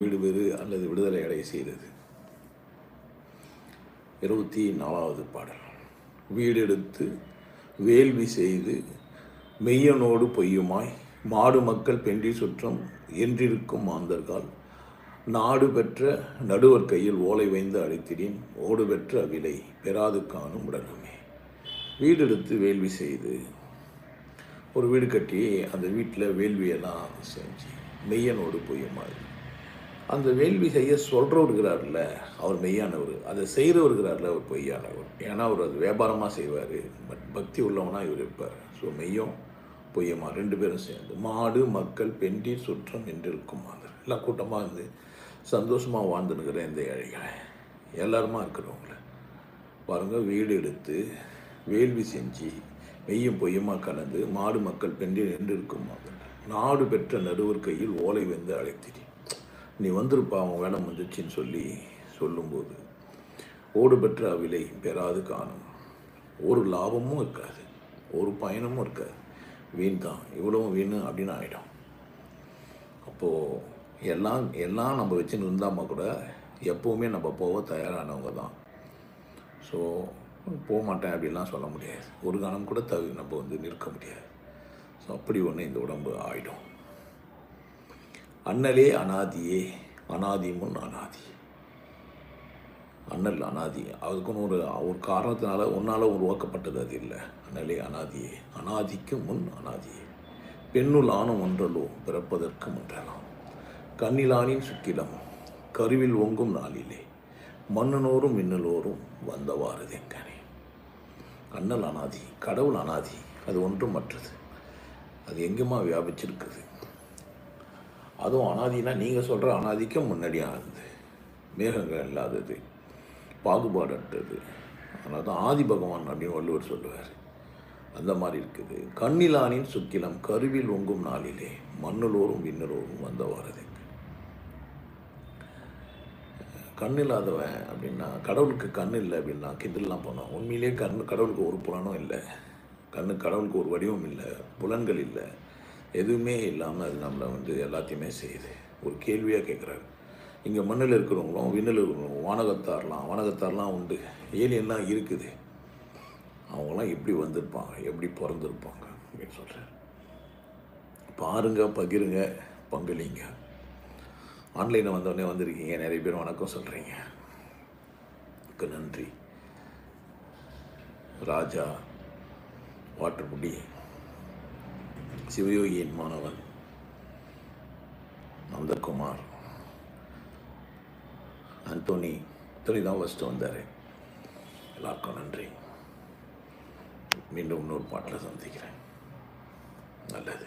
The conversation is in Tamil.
வீடு பெறு அல்லது விடுதலை அடைய செய்தது. இருபத்தி நாலாவது பாடல். வீடெடுத்து வேள்வி செய்து மெய்யனோடு பொய்யுமாய் மாடு மக்கள் பெண்டி சுற்றம் என்றிருக்கும் மாந்தர்கள் நாடு பெற்ற நடுவர் கையில் ஓலை வைந்து அழைத்திடேன் ஓடு பெற்ற விலை பெறாது காணும் உடலுமே. வீடெடுத்து வேள்வி செய்து ஒரு வீடு கட்டி அந்த வீட்டில் வேள்வியெல்லாம் செஞ்சு மெய்யனோடு பொய்யுமாறு அந்த வேள்வி செய்ய சொல்கிறவருக்கிறார்ல அவர் மெய்யானவர். அதை செய்கிறவருக்கிறார்ல அவர் பொய்யானவர். ஏன்னா அவர் அது வியாபாரமாக செய்வார். பட் பக்தி உள்ளவனாக இவர் இருப்பார். ஸோ மெய்யும் பொய்யமா ரெண்டு பேரும் சேர்ந்து. மாடு மக்கள் பெண்டி சுற்றம் என்று இருக்கும் எல்லாம் கூட்டமாக இருந்து சந்தோஷமாக வாழ்ந்துனுக்கிற இந்த ஏழைகளை. எல்லாருமா இருக்கிறவங்கள. பாருங்கள் வீடு எடுத்து வேள்வி செஞ்சு மெய்யும் பொய்யமாக கலந்து மாடு மக்கள் பெண்டி நின்று இருக்கும் நாடு பெற்ற நடுவர் கையில் ஓலை வந்து அழைத்திரி. நீ வந்திருப்பா அவன் வேடம் வந்துச்சுன்னு சொல்லி சொல்லும்போது ஓடு பெற்ற அவிலை பெறாது காணும். ஒரு லாபமும் இருக்காது ஒரு பயணமும் இருக்காது. வீண் தான் இவ்வளவும் வீண் அப்படின்னு ஆகிடும் அப்போது எல்லாம் எல்லாம் நம்ம வச்சுன்னு இருந்தாமல் கூட எப்போவுமே நம்ம போக தயாரானவங்க தான். ஸோ போக மாட்டேன் அப்படின்லாம் சொல்ல முடியாது. ஒரு காலம் கூட தவி நம்ம வந்து நிற்க முடியாது. ஸோ அப்படி ஒன்று இந்த உடம்பு ஆகிடும் அண்ணலே அனாதியே அனாதி முன் அனாதி. அண்ணல் அனாதி. அதுக்குன்னு ஒரு ஒரு காரணத்தினால உன்னால் உருவாக்கப்பட்டது அது இல்லை. அண்ணலே அனாதியே. அனாதிக்கு முன் அனாதியே. பெண்ணுள் ஆணும் ஒன்றலோ பிறப்பதற்கு முன்றலாம். கண்ணிலானின் சுக்கிலம் கருவில் ஒங்கும் நாளிலே. மன்னனோரும் மின்னலோரும் வந்தவாறு தெங்கனே அண்ணல் அனாதி கடவுள் அனாதி அது ஒன்றும் மற்றது. அது எங்கேயுமா வியாபிச்சிருக்குது? அதுவும் அனாதினா நீங்கள் சொல்கிற அனாதிக்கும் முன்னாடி ஆனது மேகங்கள் இல்லாதது. பாகுபாடற்றது. அதனால தான் ஆதி பகவான் அப்படின்னு வள்ளுவர் சொல்லுவார். அந்த மாதிரி இருக்குது. கண்ணிலானின் சுக்கிலம் கருவில் ஒங்கும் நாளிலே மண்ணுலோரும் விண்ணுலோரும் வந்தவாறது கண் இல்லாதவன் அப்படின்னா கடவுளுக்கு கண் இல்லை அப்படின்னா கிண்டல்லாம் போனோம் உண்மையிலேயே கண் கடவுளுக்கு ஒரு புலனும் இல்லை. கண்ணு கடவுளுக்கு ஒரு வடிவம் இல்லை. புலன்கள் இல்லை. எதுவுமே இல்லாமல் அது நம்மளை வந்து எல்லாத்தையுமே செய்யுது. ஒரு கேள்வியாக கேட்குறாரு இங்கே மண்ணில் இருக்கிறவங்களும் விண்ணில் இருக்கிறவங்களும் வானகத்தார்லாம் வானகத்தார்லாம் உண்டு. ஏலியன்லாம் இருக்குது. அவங்களாம் எப்படி வந்திருப்பாங்க? எப்படி பிறந்திருப்பாங்க? அப்படின்னு சொல்கிறேன் பாருங்க பகிருங்க பங்களிங்க. ஆன்லைனில் வந்தோடனே வந்திருக்கீங்க. நிறைய பேர் வணக்கம் சொல்கிறீங்க நன்றி. ராஜா வாட்டர்முடி சிவயோகியின் மாணவன் நந்தகுமார். அந்தோனி துணி தான் ஃபஸ்ட்டு வந்தார். எல்லாருக்கும் நன்றி. மீண்டும் இன்னொரு பாட்டில் சந்திக்கிறேன். நல்லது.